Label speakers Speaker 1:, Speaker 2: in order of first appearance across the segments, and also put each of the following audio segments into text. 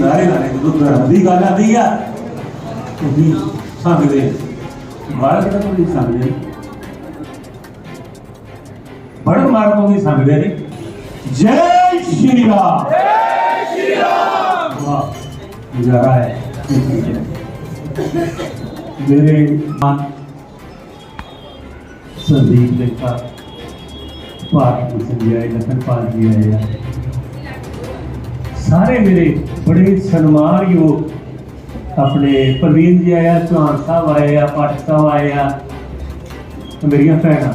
Speaker 1: ਨਾਰੇ ਲਾਣੇ ਜਦੋਂ ਧਰਮ ਦੀ ਗੱਲ ਆਉਂਦੀ ਆ। ਤੁਸੀਂ ਸੰਗਦੇ ਬਾਹਰ ਕਿਹੜਾ ਕੋਈ ਸੰਗਦੇ ਬੜ ਮਾਰ ਤੋਂ ਵੀ ਸੰਗਦੇ ਨੇ ਜੈ। ਸ਼੍ਰੀ ਰਾਮ ਜੈ ਸ਼੍ਰੀ ਰਾਮ। ਵਾਹ, ਗੁਜ਼ਾਰਾ ਹੈ। ਮੇਰੇ ਮਾਂ ਸੰਦੀਪ ਦੇ ਘਰ ਭਾਰਤ ਨੂੰ ਸੰਜਿਆ ਲਖਨਪਾਲ ਜੀ ਆਏ ਆ। ਸਾਰੇ ਮੇਰੇ ਬੜੇ ਸਨਮਾਨਯੋਗ ਆਪਣੇ ਪ੍ਰਵੀਨ ਜੀ ਆਇਆ ਚੌਹਾਨ ਸਾਹਿਬ ਆਏ ਆ, ਪਾਠਕ ਸਾਹਿਬ ਆਏ ਆ ਮੇਰੀਆਂ ਭੈਣਾਂ।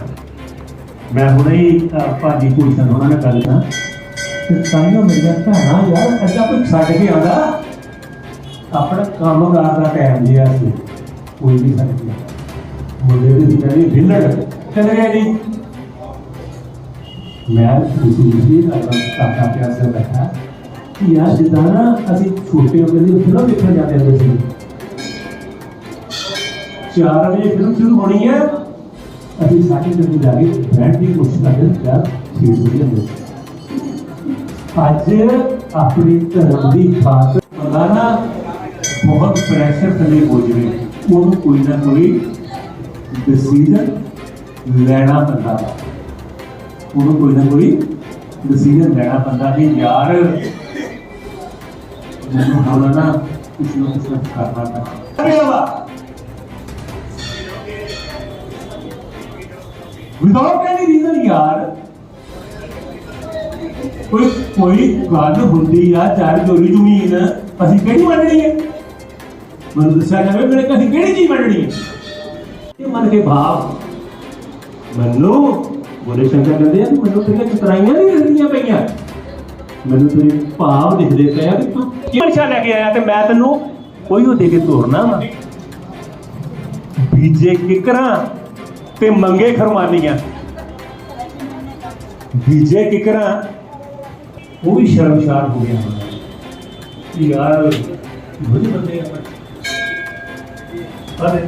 Speaker 1: ਮੈਂ ਹੁਣੇ ਹੀ ਭਾਜੀ ਕੋਈ ਉਹਨਾਂ ਨਾਲ ਗੱਲ ਕਰਾਂ। ਤੇ ਸਾਈਆਂ ਮੇਰੀਆਂ ਭੈਣਾਂ ਯਾਰ ਅੱਜਾ ਕੋਈ ਛੱਡ ਕੇ ਆਉਂਦਾ? ਆਪਣਾ ਕੰਮ ਕਾਰ ਦਾ ਟਾਈਮ ਜਿਆ ਸੀ। ਕੋਈ ਨਹੀਂ ਸਕਦਾ ਮੁੰਡੇ ਦੀ ਕਹਿੰਦੀ, ਵਿਲੜ। ਚਲੇ ਗਿਆ ਜੀ, ਮੈਂ ਖੁਸ਼ੀ ਖੁਸ਼ੀ ਨਾਲ ਕਾਕਾ ਪਿਆ ਬੈਠਾ। ਕਿ ਯਾਰ ਜਿੱਦਾਂ ਨਾ ਅਸੀਂ ਛੋਟੇ ਹੁੰਦੇ ਸੀ ਫਿਲਮ ਦੇਖਣ ਜਾਂਦੇ ਹੁੰਦੇ ਸੀ। 4 ਵਜੇ ਫਿਲਮ ਸ਼ੁਰੂ ਹੋਣੀ ਹੈ। ਅਸੀਂ ਸਾਡੀ ਜਗ੍ਹਾ ਜਾ ਕੇ ਬੈਠ ਦੀ ਕੋਸ਼ਿਸ਼ ਕਰਦੇ ਹਾਂ ਯਾਰ ਠੀਕ ਵਧੀਆ ਹੋ ਅੱਜ ਆਪਣੀ ਧਰਮ ਦੀ ਬਾਤ ਬੰਦਾ ਨਾ ਬਹੁਤ ਪ੍ਰੈਸ਼ਰ ਥੱਲੇ ਹੋ ਜਵੇ। ਉਹਨੂੰ ਕੋਈ ਨਾ ਕੋਈ ਡਿਸੀਜਨ ਲੈਣਾ ਪੈਂਦਾ। ਉਹਨੂੰ ਕੋਈ ਨਾ ਕੋਈ ਡਿਸੀਜਨ ਲੈਣਾ ਪੈਂਦਾ ਕਿ ਯਾਰ ਮੈਨੂੰ ਹੁਣ ਨਾ ਕੁਛ ਨਾ ਕੁਛ ਕਰਨਾ ਪੈਂਦਾ ਅਰੇ ਵਿਦਆਊਟ ਐਨੀ ਰੀਜ਼ਨ ਯਾਰ ਕੋਈ ਕੋਈ ਗੱਲ ਹੁੰਦੀ ਆ ਚਾਰ ਜੋਰੀ ਜ਼ਮੀਨ, ਅਸੀਂ ਕਿਹੜੀ ਮੰਨਣੀ ਹੈ ਮੈਨੂੰ ਦੱਸਿਆ ਜਾਵੇ, ਮੇਰੇ ਕਦੀ ਕਿਹੜੀ ਚੀਜ਼ ਮੰਨਣੀ ਹੈ ਇਹ ਮਨ ਕੇ ਭਾਵ, ਮੈਨੂੰ ਬੋਲੇ ਸ਼ੰਕਰ ਕਹਿੰਦੇ ਆ ਮੈਨੂੰ ਤੇਰੀਆਂ ਚਤਰਾਈਆਂ ਨਹੀਂ ਦਿਖਦੀਆਂ ਪਈਆਂ। ਮੈਨੂੰ ਤੇਰੇ ਭਾਵ ਦਿਖਦੇ ਪਏ ਆ ਕਿ ਤੂੰ ਕੀ ਮਨਸ਼ਾ ਲੈ ਕੇ ਆਇਆ ਤੇ ਮੈਂ ਤੈਨੂੰ ਕੋਈ ਉਹ ਦੇ ਕੇ ਤੋਰਨਾ ਵਾ। ਬੀਜੇ ਕਿਕਰਾਂ ਤੇ ਮੰਗੇ ਖਰਮਾਨੀਆਂ। ਬੀਜੇ ਕਿਕਰਾਂ, ਉਹ ਵੀ ਸ਼ਰਮਸ਼ਾਰ ਹੋ ਗਿਆ। ਹੋਣਾ ਯਾਰ ਬੁਰੀ ਬੰਦੇ ਆ ਪਰ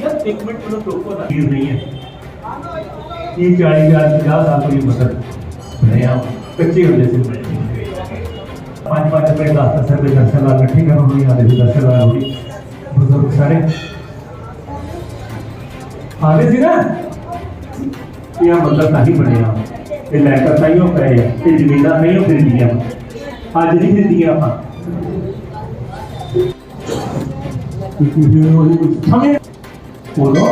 Speaker 1: ਯਾਰ, ਇੱਕ ਮਿੰਟ ਮੈਨੂੰ ਟੋਕੋ ਨਾ ਨਹੀਂ ਹੈ। ਇਹ 40000 50 ਸਾਲ ਤੋਂ ਇਹ ਮਦਦ ਬਣਿਆ ਕੱਚੇ ਹੁੰਦੇ ਸੀ ਪੰਜ ਪੰਜ ਰੁਪਏ 10 10 ਰੁਪਏ ਦਰਸ਼ਨ ਲਾ ਇਕੱਠੇ ਕਰਨ ਨੂੰ ਆਦੇ ਸੀ ਦਰਸ਼ਨ ਲਾ ਹੋਈ ਬਜ਼ੁਰਗ ਸਾਰੇ ਆਦੇ ਸੀ ਨਾ ਇਹ ਮਦਦ ਨਹੀਂ ਬਣਿਆ ਇਹ ਲੈ ਕੇ ਤਾਈਓ ਪਏ ਆ ਇਹ ਜ਼ਮੀਨਾਂ ਨਹੀਂ ਉਹ ਫਿਰਦੀਆਂ ਅੱਜ ਨਹੀਂ ਫਿਰਦੀਆਂ ਆਪਾਂ ਕਿਉਂਕਿ ਉਹ ਕੁਝ ਸਮੇਂ ਬੋਲੋ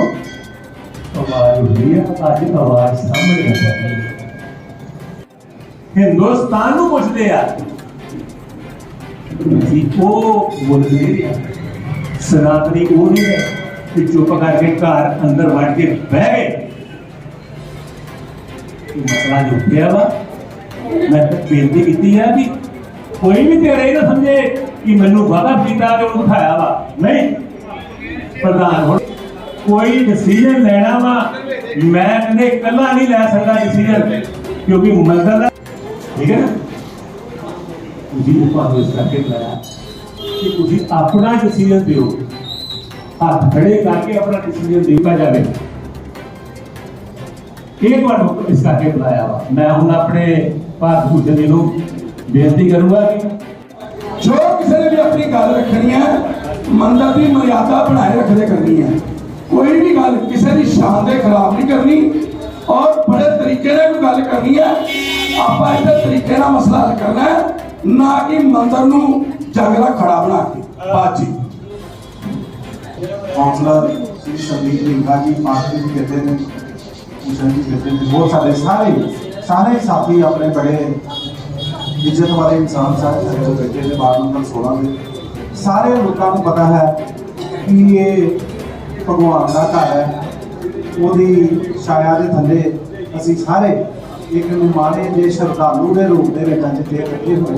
Speaker 1: ਆਵਾਜ਼ ਹੁੰਦੀ ਹੈ ਅੱਜ ਆਵਾਜ਼ ਸਾਹਮਣੇ ਆ ਜਾਂਦੀ ਹੈ ਹਿੰਦੁਸਤਾਨ ਨੂੰ ਪੁੱਛਦੇ ਆ। ਕਿ ਉਹ ਬੋਲਦੇ ਆ। ਸਨਾਤਨੀ ਉਹ ਨਹੀਂ ਹੈ ਕਿ ਚੁੱਪ ਕਰਕੇ ਘਰ ਅੰਦਰ ਵੜ ਕੇ ਬਹਿ ਗਏ। ਮਸਲਾ ਜੋ ਪਿਆ ਵਾ। ਮੈਂ ਤਾਂ ਬੇਨਤੀ ਕੀਤੀ ਆ ਕਿ ਕੋਈ ਵੀ ਤੇਰੇ ਇਹ ਨਾ ਸਮਝੇ ਕਿ ਮੈਨੂੰ ਵਾਦਾ ਕੀਤਾ ਤੇ ਉਹਨੂੰ ਬਿਠਾਇਆ ਵਾ। ਨਹੀਂ, ਪ੍ਰਧਾਨ ਹੁਣ ਕੋਈ ਡਿਸੀਜਨ ਲੈਣਾ ਵਾ। ਮੈਂ ਕਹਿੰਦੇ ਇਕੱਲਾ ਨਹੀਂ ਲੈ ਸਕਦਾ ਡਿਸੀਜਨ ਕਿਉਂਕਿ ਮੰਦਰ ਦਾ ਠੀਕ ਹੈ ਨਾ? ਤੁਸੀਂ ਤੁਹਾਨੂੰ ਇਸ ਕਰਕੇ ਬੁਲਾਇਆ ਕਿ ਤੁਸੀਂ ਆਪਣਾ ਡਿਸੀਜਨ ਦਿਓ। ਹੱਥ ਖੜੇ ਕਰਕੇ ਆਪਣਾ ਡਿਸੀਜਨ ਦਿੱਤਾ ਜਾਵੇ। ਇਹ ਤੁਹਾਨੂੰ ਇਸ ਕਰਕੇ ਬੁਲਾਇਆ ਵਾ। ਮੈਂ ਹੁਣ ਆਪਣੇ ਭਾਰਤ ਭੂਸ਼ਣ ਜੀ ਨੂੰ ਬੇਨਤੀ ਕਰੂੰਗਾ ਕਿ
Speaker 2: ਜੋ ਕਿਸੇ ਨੇ ਵੀ ਆਪਣੀ ਗੱਲ ਰੱਖਣੀ ਹੈ ਮੰਦਰ ਦੀ ਮਰਿਆਦਾ ਬਣਾਏ ਰੱਖਦੇ ਕਰਨੀ ਹੈ। ਕੋਈ ਵੀ ਗੱਲ ਕਿਸੇ ਦੀ ਸ਼ਾਨ ਦੇ ਖਿਲਾਫ ਨਹੀਂ ਕਰਨੀ ਔਰ ਬੜੇ ਤਰੀਕੇ ਨਾਲ ਗੱਲ ਕਰਨੀ ਹੈ। ਆਪਾਂ ਇਹਦੇ ਤਰੀਕੇ ਨਾਲ ਮਸਲਾ ਹੱਲ ਕਰਨਾ ਹੈ, ਨਾ ਕਿ ਮੰਦਰ ਨੂੰ ਜੰਗ ਖੜਾ ਬਣਾ ਕੇ। ਬਾਜੀ
Speaker 3: ਕਾਉਂਸਲਰ ਸ੍ਰੀ ਸੰਦੀਪ ਲਿੰਗਾ ਜੀ ਪਾਰਟੀ ਜੀ ਕਹਿੰਦੇ ਨੇ ਭੂਸ਼ਣ ਜੀ ਕਹਿੰਦੇ ਨੇ ਬਹੁਤ ਸਾਰੇ ਸਾਰੇ ਸਾਰੇ ਸਾਥੀ ਆਪਣੇ ਬੜੇ ਇੱਜ਼ਤ ਵਾਲੇ ਇਨਸਾਨ ਸਾਹਿਬ ਸਾਡੇ ਬੈਠੇ ਨੇ ਬਾਰ ਨੰਬਰ 16 ਦੇ। ਸਾਰੇ ਲੋਕਾਂ ਨੂੰ ਪਤਾ ਹੈ ਕਿ ਇਹ ਭਗਵਾਨ ਦਾ ਘਰ ਹੈ। ਉਹਦੀ ਛਾਇਆ ਦੇ ਥੱਲੇ ਅਸੀਂ ਸਾਰੇ ਇੱਕ ਨਿਮਾਣੇ ਦੇ ਸ਼ਰਧਾਲੂ ਦੇ ਰੂਪ ਦੇ ਵਿੱਚ ਅੱਜ ਇੱਥੇ ਇਕੱਠੇ ਹੋਏ।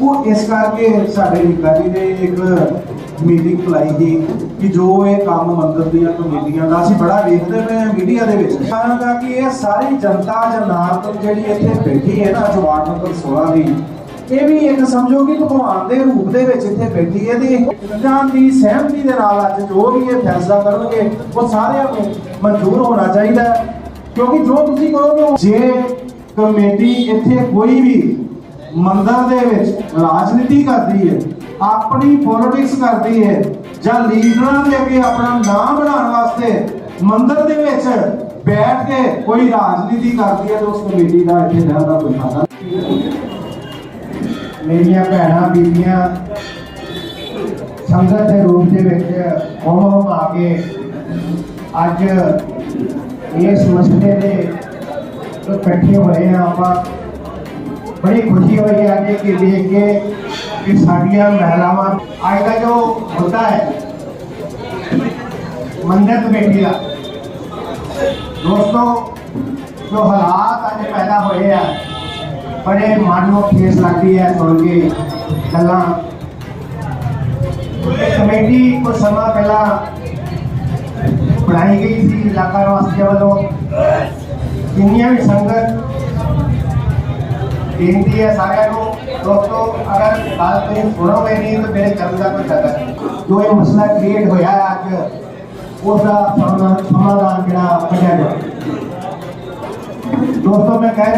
Speaker 3: ਉਹ ਇਸ ਕਰਕੇ ਸਾਡੇ ਲੀਗਾ ਨੇ ਇੱਕ ਮੀਟਿੰਗ ਬੁਲਾਈ ਸੀ ਕਿ ਜੋ ਇਹ ਕੰਮ ਮੰਦਰ ਦੀਆਂ ਕਮੇਟੀਆਂ ਦਾ ਅਸੀਂ ਬੜਾ ਵੇਖਦੇ ਪਏ ਹਾਂ ਮੀਡੀਆ ਦੇ ਵਿੱਚ। ਕਾਰਨ ਦਾ ਕਿ ਇਹ ਸਾਰੀ ਜਨਤਾ ਜਨਾਰਦਨ ਜਿਹੜੀ ਇੱਥੇ ਬੈਠੀ ਹੈ ਨਾ, ਜੋ ਵਾਰਡ ਨੰਬਰ 16 ਦੀ, ਇਹ ਵੀ ਇੱਕ ਸਮਝੋ ਕਿ ਭਗਵਾਨ ਦੇ ਰੂਪ ਦੇ ਵਿੱਚ ਇੱਥੇ ਬੈਠੀ ਹੈ ਤੇ ਜਾਂ ਦੀ ਸਹਿਮਤੀ ਦੇ ਨਾਲ ਅੱਜ ਜੋ ਵੀ ਇਹ ਫੈਸਲਾ ਕਰਨਗੇ, ਉਹ ਸਾਰਿਆਂ ਨੂੰ ਮਨਜ਼ੂਰ ਹੋਣਾ ਚਾਹੀਦਾ ਕਿਉਂਕਿ ਜੋ ਤੁਸੀਂ ਕਹੋਗੇ ਜੇ ਕਮੇਟੀ ਇੱਥੇ ਕੋਈ ਵੀ ਮੰਦਰ ਦੇ ਵਿੱਚ ਰਾਜਨੀਤੀ ਕਰਦੀ ਹੈ, ਆਪਣੀ ਪੋਲਿਟਿਕਸ ਕਰਦੀ ਹੈ, ਜਾਂ ਲੀਡਰਾਂ ਦੇ ਅੱਗੇ ਆਪਣਾ ਨਾਮ ਬਣਾਉਣ ਵਾਸਤੇ ਮੰਦਰ ਦੇ ਵਿੱਚ ਬੈਠ ਕੇ ਕੋਈ ਰਾਜਨੀਤੀ ਕਰਦੀ ਹੈ, ਤਾਂ ਉਸ ਕਮੇਟੀ ਦਾ ਇੱਥੇ ਰਹਿਣ ਦਾ ਕੋਈ ਫਾਇਦਾ
Speaker 4: ਮੇਰੀਆਂ ਭੈਣਾਂ, ਬੀਬੀਆਂ ਸੰਗਤ ਦੇ ਰੂਪ ਦੇ ਵਿੱਚ ਹੋਮ ਹੋਮ ਆ ਕੇ ਅੱਜ ਇਸ ਮਸਲੇ ਦੇ ਤੋਂ ਇਕੱਠੇ ਹੋਏ ਆ ਆਪਾਂ ਬੜੀ ਖੁਸ਼ੀ ਹੋਈ ਹੈ ਅੱਜ ਕਿ ਦੇਖ ਕੇ ਕਿ ਸਾਡੀਆਂ ਮਹਿਲਾਵਾਂ ਅੱਜ ਦਾ ਜੋ ਮੁੱਦਾ ਹੈ ਮੰਦਰ ਕਮੇਟੀ ਦਾ ਦੋਸਤੋ ਜੋ ਹਾਲਾਤ ਅੱਜ ਪੈਦਾ ਹੋਏ ਆ ਬੜੇ ਮਨ ਨੂੰ ਠੇਸ ਲੱਗਦੀ ਹੈ ਸੁਣ ਕੇ ਗੱਲਾਂ ਇਹ ਕਮੇਟੀ ਕੁਝ ਸਮਾਂ ਪਹਿਲਾਂ ਬਣਾਈ ਗਈ ਸੀ ਇਲਾਕਾ ਵਾਸੀਆਂ ਵੱਲੋਂ ਜਿੰਨੀਆਂ ਵੀ ਸੰਗਤ ਬੇਨਤੀ ਹੈ ਸਾਰਿਆਂ ਨੂੰ ਦੋਸਤੋ ਅਗਰ ਗੱਲ ਤੁਸੀਂ ਸੁਣੋਗੇ ਨਹੀਂ ਤਾਂ ਮੇਰੇ ਕਰਨ ਦਾ ਕੋਈ ਫਾਇਦਾ ਨਹੀਂ ਜੋ ਇਹ ਮਸਲਾ ਕ੍ਰੀਏਟ ਹੋਇਆ ਹੈ ਅੱਜ ਉਸ ਦਾ ਸਮਾਧਾਨ ਸਮਾਧਾਨ ਜਿਹੜਾ ਕੱਢਿਆ ਜਾਵੇ ਦੋਸਤੋ ਮੈਂ ਕਹਿ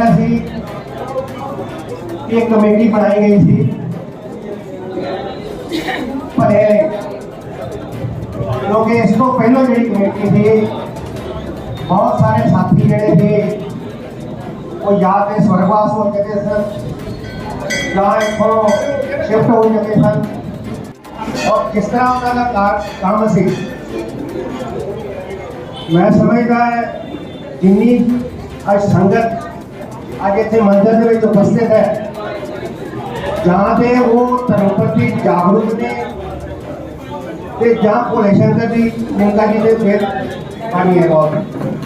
Speaker 4: ਕਿਉਂਕਿ ਇਸ ਤੋਂ ਪਹਿਲਾਂ ਜਿਹੜੀ ਕਮੇਟੀ ਸੀ ਬਹੁਤ ਸਾਰੇ ਸਾਥੀ ਜਿਹੜੇ ਸੀ ਉਹ ਜਾਂ ਤੇ ਸਵਰਗਵਾਸ ਹੋ ਚੁੱਕੇ ਸਨ ਜਾਂ ਇੱਥੋਂ ਸ਼ਿਫਟ ਹੋ ਚੁੱਕੇ ਸਨ ਔਰ ਕਿਸ ਤਰ੍ਹਾਂ ਉਹਨਾਂ ਦਾ ਕਾਰ- ਕੰਮ ਸੀ ਮੈਂ ਸਮਝਦਾ ਹੈ ਜਿੰਨੀ ਅੱਜ ਸੰਗਤ ਅੱਜ ਇੱਥੇ ਮੰਦਰ ਦੇ ਵਿੱਚ ਉਪਸਥਿਤ ਹੈ ਜਾਂ ਤੇ ਉਹ ਧਰਮ ਪ੍ਰਤੀ ਜਾਗਰੂਕ ਨੇ ਤੇ ਜਾਂ ਭੋਲੇ ਸ਼ੰਕਰ ਦੀ ਨਿੰਗਾ ਜੀ ਦੇ ਫਿਰ ਆਣੀ ਹੈ ਬਹੁਤ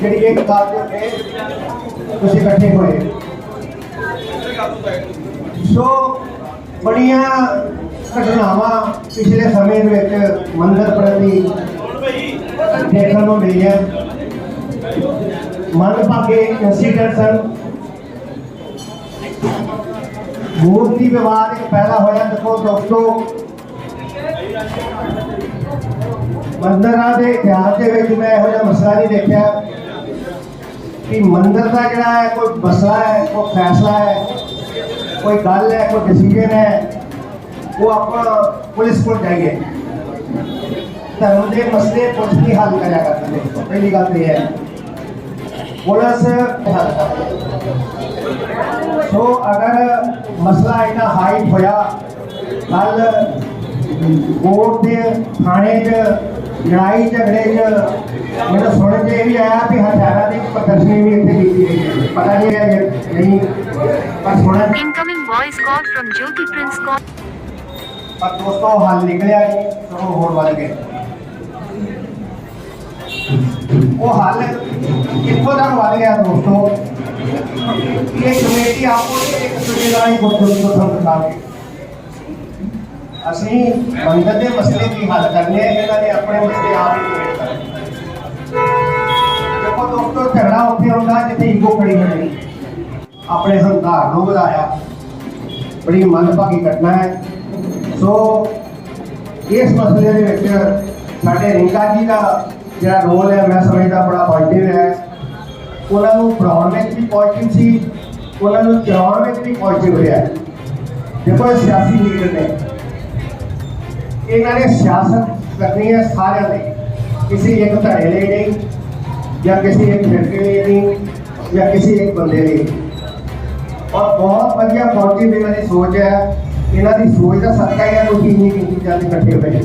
Speaker 4: ਜਿਹੜੀ ਇੱਕ ਗੱਲ ਦੇ ਤੁਸੀਂ ਇਕੱਠੇ ਹੋਏ। ਸੋ ਬੜੀਆਂ ਘਟਨਾਵਾਂ ਪਿਛਲੇ ਸਮੇਂ ਦੇ ਵਿੱਚ ਮੰਦਰ ਪ੍ਰਤੀ ਦੇਖਣ ਨੂੰ ਮਿਲੀਆਂ। ਮੰਦਭਾਗੇ ਇੰਸੀਡੈਂਟ ਸਨ ਮੂਰਤੀ ਵਿਵਾਦ ਇੱਕ ਪੈਦਾ ਹੋਇਆ। ਦੇਖੋ ਦੋਸਤੋ ਮੰਦਰਾਂ ਦੇ ਇਤਿਹਾਸ ਦੇ ਵਿੱਚ ਮੈਂ ਇਹੋ ਜਿਹਾ ਮਸਲਾ ਨਹੀਂ ਦੇਖਿਆ ਕਿ ਮੰਦਰ ਦਾ ਜਿਹੜਾ ਹੈ, ਕੋਈ ਮਸਲਾ ਹੈ, ਕੋਈ ਫੈਸਲਾ ਹੈ, ਕੋਈ ਗੱਲ ਹੈ, ਕੋਈ ਡਿਸੀਜਨ ਹੈ, ਉਹ ਆਪਾਂ ਪੁਲਿਸ ਕੋਲ ਜਾਈਏ ਧਰਮ ਦੇ ਮਸਲੇ ਪੁਲਿਸ ਨਹੀਂ ਹੱਲ ਕਰਿਆ ਕਰਦੀ ਦੋਸਤੋ ਪਹਿਲੀ ਗੱਲ ਤਾਂ ਇਹ ਹੈ, ਪੁਲਿਸ ਹੱਲ ਕਰਦੀ ਹੈ। ਸੋ ਅਗਰ ਮਸਲਾ ਇਹਨਾਂ ਹਾਈਟ ਹੋਇਆ ਕੱਲ ਕੋਰਟ ਦੇ ਥਾਣੇ 'ਚ ਲੜਾਈ ਝਗੜੇ 'ਚ ਮੈਨੂੰ ਸੁਣ ਕੇ ਇਹ ਵੀ ਆਇਆ ਕਿ ਹਥਿਆਰਾਂ ਦੀ ਪ੍ਰਦਰਸ਼ਨੀ ਵੀ ਇੱਥੇ ਕੀਤੀ ਗਈ ਹੈ। ਪਤਾ ਨਹੀਂ ਹੈ ਜਾਂ ਨਹੀਂ ਪਰ ਸੁਣਨ
Speaker 5: Incoming voice call from Jyoti Prince call.
Speaker 4: ਪਰ ਦੋਸਤੋ ਹੱਲ ਨਿਕਲਿਆ ਨਹੀਂ ਸਗੋਂ ਹੋਰ ਵੱਧ ਗਏ ਉਹ ਹੱਲ ਕਿੱਥੋਂ ਤੱਕ ਵੱਧ ਗਿਆ ਦੋਸਤੋ ਇਹ ਕਮੇਟੀ ਆਪੋ ਇੱਕ ਦੂਜੇ ਨਾਲ ਹੀ ਗੁਰਦੁਆਰੇ ਤੋਂ ਸੰਪਰਕ ਅਸੀਂ ਮੰਦਰ ਦੇ ਮਸਲੇ ਕੀ ਹੱਲ ਕਰਨੇ ਆ, ਇਹਨਾਂ ਦੇ ਆਪਣੇ ਮਸਲੇ ਆਪ ਹੀ ਕ੍ਰੀਏਟ ਕਰਨੇ ਦੇਖੋ ਦੋਸਤੋ ਝਗੜਾ ਉੱਥੇ ਹੁੰਦਾ ਜਿੱਥੇ ਈਗੋ ਖੜੀ ਹੋਣੀ। ਆਪਣੇ ਹੰਕਾਰ ਨੂੰ ਵਧਾਇਆ। ਬੜੀ ਮੰਦਭਾਗੀ ਘਟਨਾ ਹੈ। ਸੋ ਇਸ ਮਸਲੇ ਦੇ ਵਿੱਚ ਸਾਡੇ ਰਿੰਕਾ ਜੀ ਦਾ ਜਿਹੜਾ ਰੋਲ ਹੈ, ਮੈਂ ਸਮਝਦਾ ਬੜਾ ਪੋਜ਼ਿਟਿਵ ਹੈ। ਉਹਨਾਂ ਨੂੰ ਬਣਾਉਣ ਵਿੱਚ ਵੀ ਪੋਜ਼ਿਟਿਵ ਸੀ। ਉਹਨਾਂ ਨੂੰ ਚਲਾਉਣ ਵਿੱਚ ਵੀ ਪੋਜ਼ਿਟਿਵ ਰਿਹਾ। ਦੇਖੋ, ਇਹ ਸਿਆਸੀ ਲੀਡਰ ਨੇ। ਇਹਨਾਂ ਨੇ ਸਿਆਸਤ ਕਰਨੀ ਹੈ ਸਾਰਿਆਂ ਲਈ। ਕਿਸੇ ਇੱਕ ਧੜੇ ਲਈ ਨਹੀਂ, ਜਾਂ ਕਿਸੇ ਇੱਕ ਫਿਰਕੇ ਲਈ ਨਹੀਂ, ਜਾਂ ਕਿਸੇ ਇੱਕ ਬੰਦੇ ਲਈ ਔਰ ਬਹੁਤ ਵਧੀਆ ਪੋਜ਼ਿਟਿਵ ਇਹਨਾਂ ਦੀ ਸੋਚ ਹੈ। ਇਹਨਾਂ ਦੀ ਸੋਚ ਦਾ ਸਦਕਾ ਹੀ ਇਹ ਲੋਕੀ ਇੰਨੀ ਕੀਤੀ ਜਾਂਦੇ ਇਕੱਠੇ ਹੋਏ ਨੇ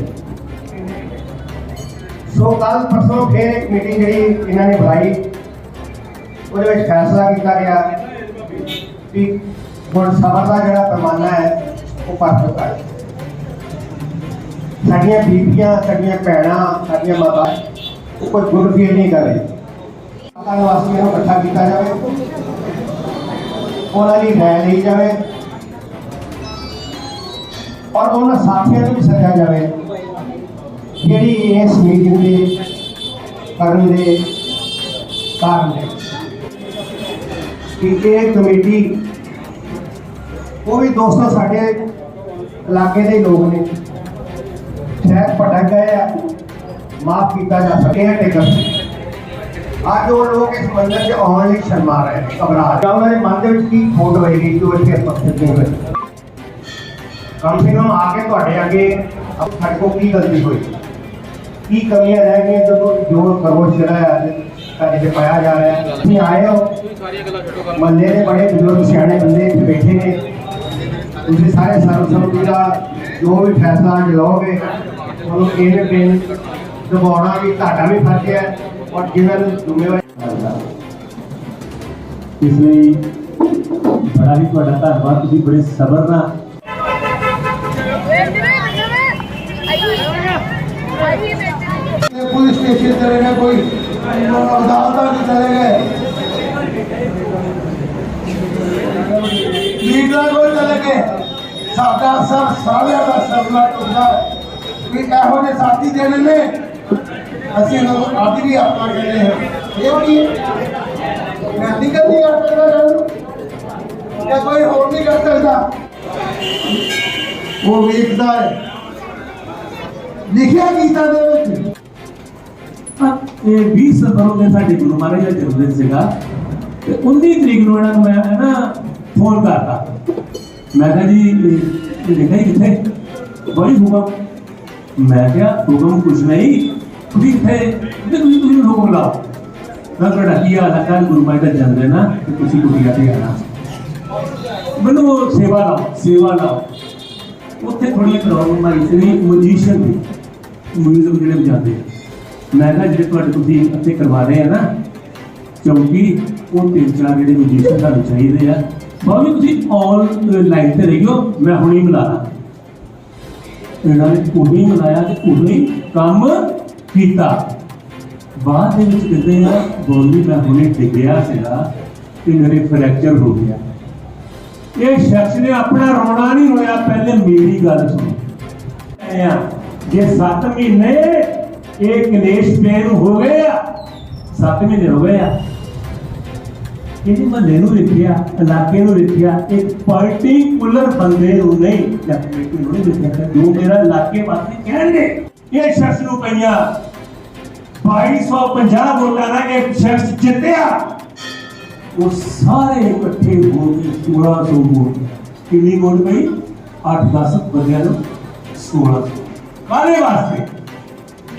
Speaker 4: ਸੋ ਕੱਲ ਪਰਸੋਂ ਫੇਰ ਇੱਕ ਮੀਟਿੰਗ ਜਿਹੜੀ ਇਹਨਾਂ ਨੇ ਬੁਲਾਈ। ਉਹਦੇ ਵਿੱਚ ਫੈਸਲਾ ਕੀਤਾ ਗਿਆ ਕਿ ਹੁਣ ਸਭਾ ਦਾ ਜਿਹੜਾ ਪੈਮਾਨਾ ਹੈ, ਉਹ ਪੱਟ ਚੁੱਕਾ ਹੈ ਸਾਡੀਆਂ ਬੀਬੀਆਂ, ਸਾਡੀਆਂ ਭੈਣਾਂ, ਸਾਡੀਆਂ ਮਾਤਾ ਉਹ ਕੋਈ ਗੁੱਡ ਫੀਲ ਨਹੀਂ ਕਰ। ਰਹੇ ਵਾਸੀਆਂ ਨੂੰ ਇਕੱਠਾ ਕੀਤਾ ਜਾਵੇ। ਉਹਨਾਂ ਦੀ ਰਾਏ ਲਈ ਜਾਵੇ। ਔਰ ਉਹਨਾਂ ਸਾਥੀਆਂ ਨੂੰ ਵੀ ਸੱਦਿਆ ਜਾਵੇ। ਜਿਹੜੀ ਇਸ ਮੀਟਿੰਗ ਦੇ ਕਰਨ ਦੇ ਕਾਰਨ ਨੇ ਕਿ ਇਹ ਕਮੇਟੀ, ਉਹ ਵੀ ਦੋਸਤੋ ਸਾਡੇ ਇਲਾਕੇ ਦੇ ਲੋਕ ਨੇ। ਸ਼ਾਇਦ ਭਟਕ ਗਏ ਆ ਮਾਫ ਕੀਤਾ ਜਾ ਸਕੇ ਟੇਕਰ ਅੱਜ ਉਹ ਲੋਕ ਇਸ ਮੰਦਰ 'ਚ ਆਉਣ ਲਈ ਸ਼ਰਮਾ ਰਹੇ ਨੇ ਘਬਰਾ ਰਹੇ ਜਾਂ ਉਹਨਾਂ ਦੇ ਮਨ ਦੇ ਵਿੱਚ ਕੀ ਖੋਟ ਹੋਏਗੀ ਕਿ ਉਹ ਇੱਥੇ ਉਪਸਥਿਤ ਨਹੀਂ ਹੋਏ ਕਮ ਸੇ ਕਮ ਆ ਕੇ ਤੁਹਾਡੇ ਅੱਗੇ ਅਬ ਸਾਡੇ ਕੋਲ ਕੀ ਗਲਤੀ ਹੋਈ? ਕੀ ਕਮੀਆਂ ਰਹਿ ਗਈਆਂ ਜਦੋਂ ਜੋ ਕਰੋ ਜਿਹੜਾ ਹੈ ਅੱਜ ਤੁਹਾਡੇ ਤੇ ਪਾਇਆ ਜਾ ਰਿਹਾ ਹੈ? ਤੁਸੀਂ ਆਏ ਹੋ? ਮਹੱਲੇ ਦੇ ਬੜੇ ਬਜ਼ੁਰਗ, ਸਿਆਣੇ ਬੰਦੇ ਇੱਥੇ ਬੈਠੇ ਨੇ। ਤੁਸੀਂ ਸਾਰੇ ਸਰਵਸੰਮਤੀ ਦਾ ਜੋ ਵੀ ਫੈਸਲਾ ਅੱਜ ਲਓਗੇ ਉਹਨੂੰ ਇਹਦੇ ਪਿੰਡ ਦਬਾਉਣਾ ਵੀ ਤੁਹਾਡਾ ਵੀ ਫਰਜ਼ ਹੈ ਔਰ ਜਿਨ੍ਹਾਂ ਨੂੰ ਜ਼ਿੰਮੇਵਾਰੀ
Speaker 1: ਇਸ ਲਈ ਬੜਾ ਹੀ ਤੁਹਾਡਾ ਧੰਨਵਾਦ ਤੁਸੀਂ ਬੜੇ ਸਬਰ ਨਾਲ
Speaker 2: ये पुलिस स्टेशन चले गए कोई अदालत में चले गए लीडर को चले गए ਸਾਡਾ ਸਰ ਸਾਰਿਆਂ ਦਾ ਸਰਨਾ ਟੁੱਟਦਾ ਕਿ ਇਹੋ ਜਿਹੇ ਸਾਥੀ ਦੇਣੇ ਨੇ? ਅਸੀਂ ਲੋਕ ਅੱਜ ਵੀ ਆਪਣਾ ਕਹਿੰਦੇ ਹਾਂ। ਇਹ ਕੀ ਮੈਂ ਨਹੀਂ ਕਰ ਸਕਦਾ ਜਾਨੂੰ ਜਾਂ ਕੋਈ ਹੋਰ ਨਹੀਂ ਕਰ ਸਕਦਾ। ਉਹ ਵੇਖਦਾ ਹੈ। ਲਿਖਿਆ ਗੀਤਾ ਦੇ ਵਿੱਚ।
Speaker 1: ਇਹ 20 ਸਤੰਬਰ ਨੂੰ ਸਾਡੇ ਗੁਰੂ ਮਹਾਰਾਜ ਦਾ ਜਨਮ ਦਿਨ ਸੀਗਾ। ਤੇ 19 ਤਰੀਕ ਨੂੰ ਇਹਨਾਂ ਨੂੰ ਮੈਂ ਨਾ ਫੋਨ ਕਰਤਾ। ਮੈਂ ਕਿਹਾ ਜੀ ਲਿਖਿਆ ਹੀ ਕਿੱਥੇ? ਬੜੀ ਹੁਕਮ। ਮੈਂ ਕਿਹਾ ਹੁਕਮ ਕੁਛ ਨਹੀਂ, ਤੁਸੀਂ ਇੱਥੇ ਤੇ ਤੁਸੀਂ ਤੁਸੀਂ ਹੁਕਮ ਲਾਓ। ਮੈਂ ਤੁਹਾਡਾ ਕੀ ਹਾਲ ਹੈ? ਕੱਲ੍ਹ ਗੁਰੂ ਮਹਾਰਾਜ ਦਾ ਜਨਮ ਦਿਨ ਆ, ਤੇ ਤੁਸੀਂ ਕੁਟੀਆ ਤੇ ਆਣਾ ਮੈਨੂੰ ਉਹ ਸੇਵਾ ਲਾਓ ਸੇਵਾ ਲਾਓ। ਉੱਥੇ ਥੋੜੀ ਪ੍ਰੋਬਲਮ ਆਈ ਸੀ ਮਿਊਜ਼ੀਸ਼ੀਅਨ ਦੀ ਮਿਊਜ਼ਿਕ ਜਿਹੜੇ ਵਜਾਉਂਦੇ ਮੈਂ ਕਿਹਾ, ਜਿਹੜੇ ਤੁਹਾਡੇ ਤੁਸੀਂ ਇੱਥੇ ਕਰਵਾ ਰਹੇ ਆ ਨਾ ਕਿਉਂਕਿ ਉਹ ਤਿੰਨ ਚਾਰ ਜਿਹੜੇ ਮਿਊਜ਼ੀਸ਼ੀਅਨ ਤੁਹਾਨੂੰ ਚਾਹੀਦੇ ਆ ਬਾਕੀ ਤੁਸੀਂ ਆਲ ਲਾਈਨ ਤੇ ਰਹੀਓ, ਮੈਂ ਹੁਣੀ ਮਿਲਾਣਾ ਇਹਨਾਂ ਨੇ ਉਨੀ ਮਿਲਾਇਆ ਤੇ ਉਨੀ ਕੰਮ ਕੀਤਾ। ਬਾਅਦ ਦੇ ਵਿੱਚ ਕਹਿੰਦੇ ਆ ਬੋਲੀ ਮੈਂ ਹੁਣੇ ਡਿੱਗਿਆ ਸੀਗਾ ਤੇ ਮੇਰੇ ਫ੍ਰੈਕਚਰ ਹੋ ਗਿਆ। ਇਹ ਸ਼ਖਸ ਨੇ ਆਪਣਾ ਰੋਣਾ ਨਹੀਂ ਰੋਇਆ ਪਹਿਲੇ ਮੇਰੀ ਗੱਲ ਸੁਣੋ। ਐ ਜੇ 7 ਮਹੀਨੇ ਇਹ ਕਲੇਸ਼ ਪੈ ਹੋ ਗਏ ਆ 7 ਮਹੀਨੇ ਹੋ ਗਏ ਆ ਇਹਨੇ ਮਹੱਲੇ ਨੂੰ ਵੇਖਿਆ ਇਲਾਕੇ ਨੂੰ ਵੇਖਿਆ ਇੱਕ ਪਾਰਟਿਕੂਲਰ ਬੰਦੇ ਨੂੰ ਨਹੀਂ। ਜਾਂ ਕਮੇਟੀ ਨੂੰ ਨਹੀਂ ਵੇਖਿਆ ਜੋ ਮੇਰਾ ਇਲਾਕੇ ਵਾਸਤੇ ਕਹਿਣਗੇ, ਇਹ ਸ਼ਖਸ ਨੂੰ ਪਈਆਂ। 2250 ਵੋਟਾਂ ਨਾਲ ਇੱਕ ਸ਼ਖਸ ਜਿੱਤਿਆ। ਉਹ ਸਾਰੇ ਇਕੱਠੇ ਹੋ ਕੇ 1600 ਵੋਟ। ਕਿੰਨੀ ਵੋਟ ਪਈ? 8-10 ਬੰਦਿਆਂ ਨੂੰ 1600 ਕਾਹਦੇ ਵਾਸਤੇ?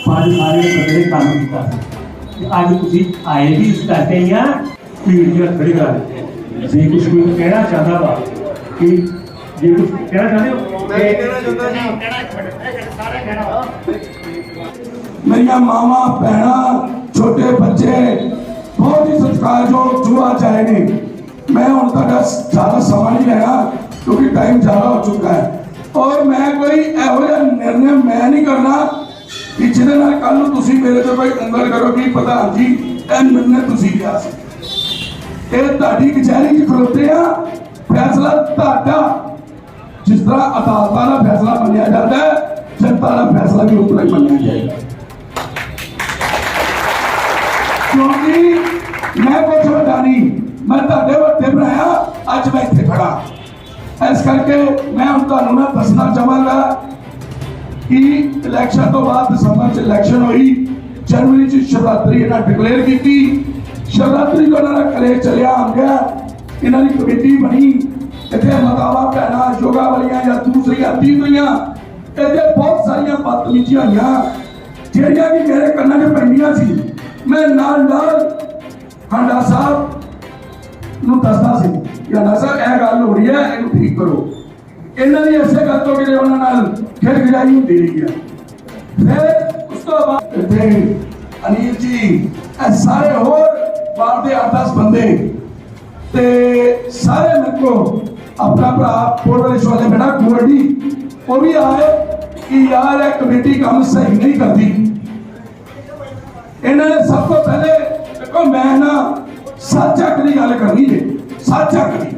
Speaker 1: ਪੰਜ ਸਾਰੇ ਬੰਦੇ ਕੰਮ ਕੀਤਾ। ਅੱਜ ਤੁਸੀਂ ਆਏ ਵੀ ਇਸ ਕਰਕੇ ਆ। ਭੀੜ ਜਿਹੜਾ ਖੜੀ ਦਿੱਤੀ। ਜੇ ਕੁਝ ਕੋਈ ਕਹਿਣਾ ਚਾਹਦਾ ਵਾ ਕਿ ਜੇ ਕੁਝ ਕਹਿਣਾ ਚਾਹੁੰਦੇ ਹੋ?
Speaker 2: ਮੇਰੀਆਂ ਮਾਵਾਂ ਭੈਣਾਂ ਛੋਟੇ ਬੱਚੇ ਬਹੁਤ ਹੀ ਸਤਿਕਾਰਯੋਗ ਜੁਆ ਚਾਹੇ ਨੇ। ਮੈਂ ਹੁਣ ਤੁਹਾਡਾ ਜ਼ਿਆਦਾ ਸਮਾਂ ਨਹੀਂ ਲੈਣਾ ਕਿਉਂਕਿ ਟਾਈਮ ਜ਼ਿਆਦਾ ਹੋ ਚੁੱਕਾ ਹੈ। ਔਰ ਮੈਂ ਕੋਈ ਇਹੋ ਜਿਹਾ ਨਿਰਣੈ ਮੈਂ ਨਹੀਂ ਕਰਨਾ ਕਿ ਜਿਹਦੇ ਨਾਲ ਕੱਲ ਨੂੰ ਤੁਸੀਂ ਮੇਰੇ ਤੇ ਕੋਈ ਉਂਗਲ ਕਰੋ। ਕਿ ਪ੍ਰਧਾਨ ਜੀ ਇਹ ਨਿਰਣੈ ਤੁਸੀਂ ਲਿਆ ਸੀ। ਇਹ ਤੁਹਾਡੀ ਕਚਹਿਰੀ 'ਚ ਖਲੋਤੇ ਆ। ਫੈਸਲਾ ਤੁਹਾਡਾ। ਜਿਸ ਤਰ੍ਹਾਂ ਅਦਾਲਤਾਂ ਦਾ ਫੈਸਲਾ ਮੰਨਿਆ ਜਾਂਦਾ ਹੈ, ਜਨਤਾ ਦਾ ਫੈਸਲਾ ਵੀ ਉਤਨਾ ਹੀ ਮੰਨਿਆ ਜਾਏਗਾ। ਕਿਉਂਕਿ ਮੈਂ ਕੁਛ ਵੱਡਾ ਨਹੀਂ, ਮੈਂ ਤੁਹਾਡੇ ਵੱਡੇ ਬਣਾਇਆ ਅੱਜ ਮੈਂ ਇੱਥੇ ਖੜਾ ਇਸ ਕਰਕੇ ਮੈਂ ਹੁਣ ਤੁਹਾਨੂੰ ਨਾ ਦੱਸਣਾ ਚਾਹਾਂਗਾ ਕਿ ਇਲੈਕਸ਼ਨ ਤੋਂ ਬਾਅਦ ਦਸੰਬਰ ਚ ਇਲੈਕਸ਼ਨ ਹੋਈ, ਜਨਵਰੀ ਚ ਸ਼ਿਵਰਾਤਰੀ ਇਹਨਾਂ ਡਿਕਲੇਅਰ ਕੀਤੀ ਸ਼ਿਵਰਾਤਰੀ ਤੋਂ ਇਹਨਾਂ ਦਾ ਕਲੇ ਚੱਲਿਆ ਆ ਗਿਆ ਇਹਨਾਂ ਦੀ ਕਮੇਟੀ ਬਣੀ। ਇੱਥੇ ਮਤਾਵਾ, ਭੈਣਾਂ ਯੋਗਾ ਵਾਲੀਆਂ ਜਾਂ ਦੂਸਰੀਆਂ ਤੀਸਰੀਆਂ ਇੱਥੇ ਬਹੁਤ ਸਾਰੀਆਂ ਬਦਤਮੀਜ਼ੀਆਂ ਹੋਈਆਂ। ਜਿਹੜੀਆਂ ਕਿ ਮੇਰੇ ਕੰਨਾਂ 'ਚ ਪੈਂਦੀਆਂ ਸੀ, ਮੈਂ ਨਾਲ ਨਾਲ ਹਾਂਡਾ ਸਾਹਿਬ ਨੂੰ ਦੱਸਦਾ ਸੀ ਕਿ ਹਾਂਡਾ ਸਾਹਿਬ, ਇਹ ਗੱਲ ਹੋ ਰਹੀ ਹੈ, ਇਹਨੂੰ ਠੀਕ ਕਰੋ। ਇਹਨਾਂ ਦੀ ਇਸੇ ਗੱਲ ਤੋਂ ਕਿਤੇ ਉਹਨਾਂ ਨਾਲ ਖਿੜ ਹੁੰਦੀ ਰਹੀ ਹੈ। ਫਿਰ ਉਸ ਤੋਂ ਬਾਅਦ ਇੱਥੇ ਅਨੀਲ ਜੀ, ਇਹ ਸਾਰੇ ਹੋਰ ਬਾਹਰ ਦੇ 8-10 ਬੰਦੇ। ਤੇ ਸਾਰੇ ਮੇਰੇ ਆਪਣਾ ਭਰਾ ਪੋਰਟਲ ਵਾਲੇ ਬੇਟਾ ਗੋਲਡੀ। ਉਹ ਵੀ ਆਏ ਕਿ ਯਾਰ, ਇਹ ਕਮੇਟੀ ਕੰਮ ਸਹੀ ਨਹੀਂ ਕਰਦੀ। ਇਹਨਾਂ ਨੇ ਸਭ ਤੋਂ ਪਹਿਲੇ ਦੇਖੋ ਮੈਂ ਨਾ ਸੱਚ ਹੱਕ ਦੀ ਗੱਲ ਕਰਨੀ ਹੈ ਸੱਚ ਹੱਕ ਦੀ।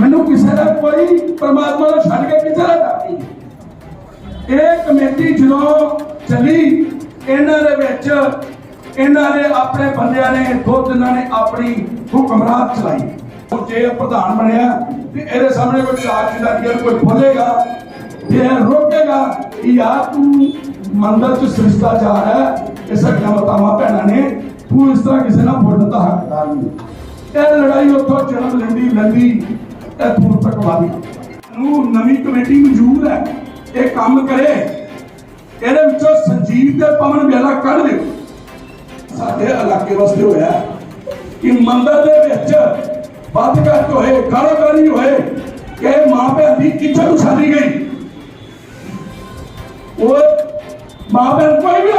Speaker 2: ਮੈਨੂੰ ਕਿਸੇ ਦਾ ਕੋਈ ਪਰਮਾਤਮਾ ਨੂੰ ਛੱਡ ਕੇ ਕਿਸੇ ਦਾ ਇਹ ਕਮੇਟੀ ਜਦੋਂ ਚੱਲੀ, ਇਹਨਾਂ ਦੇ ਵਿੱਚ ਇਹਨਾਂ ਨੇ ਆਪਣੇ ਬੰਦਿਆਂ ਨੇ ਦੋ ਤਿੰਨਾਂ ਨੇ ਆਪਣੀ ਹੁਕਮਰਾਨ ਚਲਾਈ। ਉਹ ਜੇ ਇਹ ਪ੍ਰਧਾਨ ਬਣਿਆ, ਤੇ ਇਹਦੇ ਸਾਹਮਣੇ ਕੋਈ ਚਾਰ ਚਿਦਾਰੀਆਂ ਕੋਈ ਬੋਲੇਗਾ ਤੇ ਰੋਕੇਗਾ ਕਿ ਯਾਰ ਤੂੰ ਮੰਦਰ ਚ ਸ੍ਰਿਸ਼ਟਾਚਾਰ ਹੈ ਇਹ ਸਾਡੀਆਂ ਮਤਾਵਾਂ ਭੈਣਾਂ ਨੇ, ਤੂੰ ਇਸ ਤਰ੍ਹਾਂ ਕਿਸੇ ਨਾਲ ਬੋਲਣ ਦਾ ਹੱਕਦਾਰ ਨਹੀਂ। ਇਹ ਲੜਾਈ ਉੱਥੋਂ ਜਨਮ ਲੈਂਦੀ ਲੈਂਦੀ, ਇਹ ਦੂਰ ਤੱਕ ਵਾਦੀ। ਨੂੰ ਨਵੀਂ ਕਮੇਟੀ ਮਨਜ਼ੂਰ ਹੈ, ਇਹ ਕੰਮ ਕਰੇ। ਇਹਦੇ ਵਿੱਚੋਂ ਸੰਜੀਵ ਤੇ ਪਵਨ ਵੇਲਾ ਕੱਢ ਦਿਓ ਸਾਡੇ ਇਲਾਕੇ ਵਾਸਤੇ ਹੋਇਆ ਕਿ ਮੰਦਰ ਦੇ ਵਿੱਚ ਵੱਧ ਘੱਟ ਹੋਏ ਗਾਲੀ ਹੋਏ ਕਿ ਮਾਂ ਭੈਣ ਦੀ ਇੱਜ਼ਤ ਉਛਾਲੀ ਗਈ। ਉਹ ਮਾਂ ਕੋਈ ਵੀ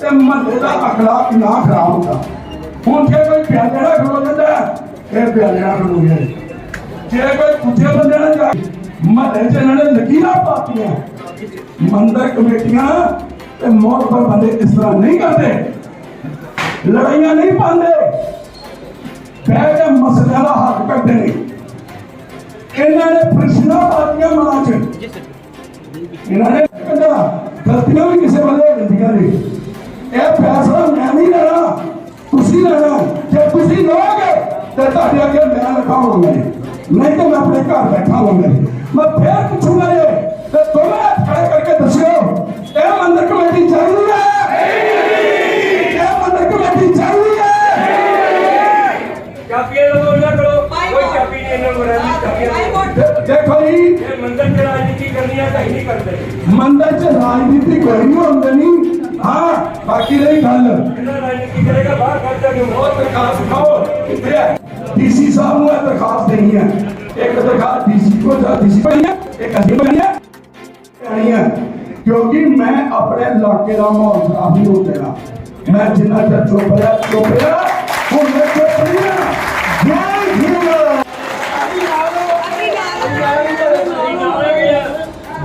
Speaker 2: ਤੇ ਮਹੱਲੇ ਦਾ ਅਖਲਾਕ ਨਾ ਖਰਾਬ ਹੁੰਦਾ। ਹੁਣ ਜੇ ਕੋਈ ਪਿਆਲੇੜਾ ਖਲੋ ਜਾਂਦਾ ਇਹ ਪਿਆਲੇੜਾ ਖਲੋ ਗਿਆ। ਜੇ ਕੋਈ ਪੁੱਠੇ ਬੰਦੇ ਨਾਲ ਜਾ ਮਹੱਲੇ 'ਚ ਇਹਨਾਂ ਨੇ ਲਕੀਰਾਂ ਪਾਤੀਆਂ। ਮੰਦਰ ਕਮੇਟੀਆਂ ਤੇ ਮੋਹਤਬਰ ਬੰਦੇ ਇਸ ਤਰ੍ਹਾਂ ਨਹੀਂ ਕਰਦੇ। ਲੜਾਈਆਂ ਨਹੀਂ ਪਾਉਂਦੇ। ਬਹਿ ਕੇ ਮਸਲਿਆਂ ਦਾ ਹੱਲ ਕਰਦੇ ਨੇ। ਇਹਨਾਂ ਨੇ ਪ੍ਰਸ਼ਨਾਂ ਪਾਤੀਆਂ ਮਨਾਂ 'ਚ। ਇਹਨਾਂ ਨੇ ਕਹਿੰਦਾ, ਗਲਤੀਆਂ ਵੀ ਕਿਸੇ ਬੰਦੇ ਦੀਆਂ ਹੁੰਦੀਆਂ ਨੇ। ਇਹ ਫੈਸਲਾ ਮੈਂ ਨਹੀਂ ਲੈਣਾ, ਤੁਸੀਂ ਲੈਣਾ। ਜੇ ਤੁਸੀਂ ਲਓਗੇ, ਤੇ ਤੁਹਾਡੇ ਅੱਗੇ ਮੈਂ ਰਖਾਉਂਗਾ ਨਹੀਂ ਤਾਂ ਮੈਂ ਆਪਣੇ ਘਰ ਬੈਠਾ ਹੋਵਾਂਗਾ ਮੈਂ ਫੇਰ ਪੁੱਛੂੰਗਾ ਇਹ ਤੇ ਦੋਵੇਂ ਹੱਥ ਖੜੇ ਕਰਕੇ ਦੱਸਿਓ, ਇਹ ਮੰਦਰ ਕਮੇਟੀ ਚਾਹੀਦੀ ਹੈ ਇਹ ਮੰਦਰ ਕਮੇਟੀ ਚਾਹੀਦੀ ਹੈ
Speaker 1: ਚਾਬੀਆਂ ਲਗੋ ਨਾ ਕਰੋ ਕੋਈ ਚਾਬੀ ਨਹੀਂ ਇਹਨਾਂ ਨੂੰ ਰਹਿਣੀ ਚਾਬੀਆਂ
Speaker 2: ਦੇ- ਦੇਖੋ ਜੀ
Speaker 1: ਇਹ ਮੰਦਰ ਚ ਰਾਜਨੀਤੀ ਕਰਨੀ ਆ ਤਾਂ ਹੀ ਨਹੀਂ ਕਰਦੇ
Speaker 2: ਮੰਦਰ ਚ ਰਾਜਨੀਤੀ ਕੋਈ ਨਹੀਂ ਹੁੰਦੀ ਨਹੀਂ ਹਾਂ ਬਾਕੀ ਰਹੀ ਗੱਲ
Speaker 1: ਇਹਨਾਂ ਰਾਜਨੀਤੀ ਕਰੇਗਾ ਬਾਹਰ ਕੱਢ ਕੇ
Speaker 2: ਉਹ ਦਰਖਾਸਤ ਖਾਓ ਕਿੱਥੇ ਹੈ ਡੀਸੀ ਸਾਹਿਬ ਨੂੰ ਇਹ ਦਰਖਾਸਤ ਦੇਣੀ ਹੈ ਇੱਕ ਦਰਖਾਸਤ ਡੀਸੀ ਕੋ ਜਾ ਡੀਸੀ ਬਣੀ ਹੈ ਇੱਕ ਅਸੀਂ ਬਣੀ ਹੈ ਆਣੀ ਹੈ ਕਿਉਂਕਿ ਮੈਂ ਆਪਣੇ ਇਲਾਕੇ ਦਾ ਮਾਹੌਲ ਖਰਾਬ ਨਹੀਂ ਹੋਣ ਦੇਣਾ ਮੈਂ ਜਿੰਨਾ ਚਿਰ ਚੁੱਪ ਰਿਹਾ ਚੁੱਪ ਰਿਹਾ ਹੁਣ ਮੈਂ ਚੁੱਪ ਨਹੀਂ ਰਿਹਾ ਜੈ ਹਿੰਦ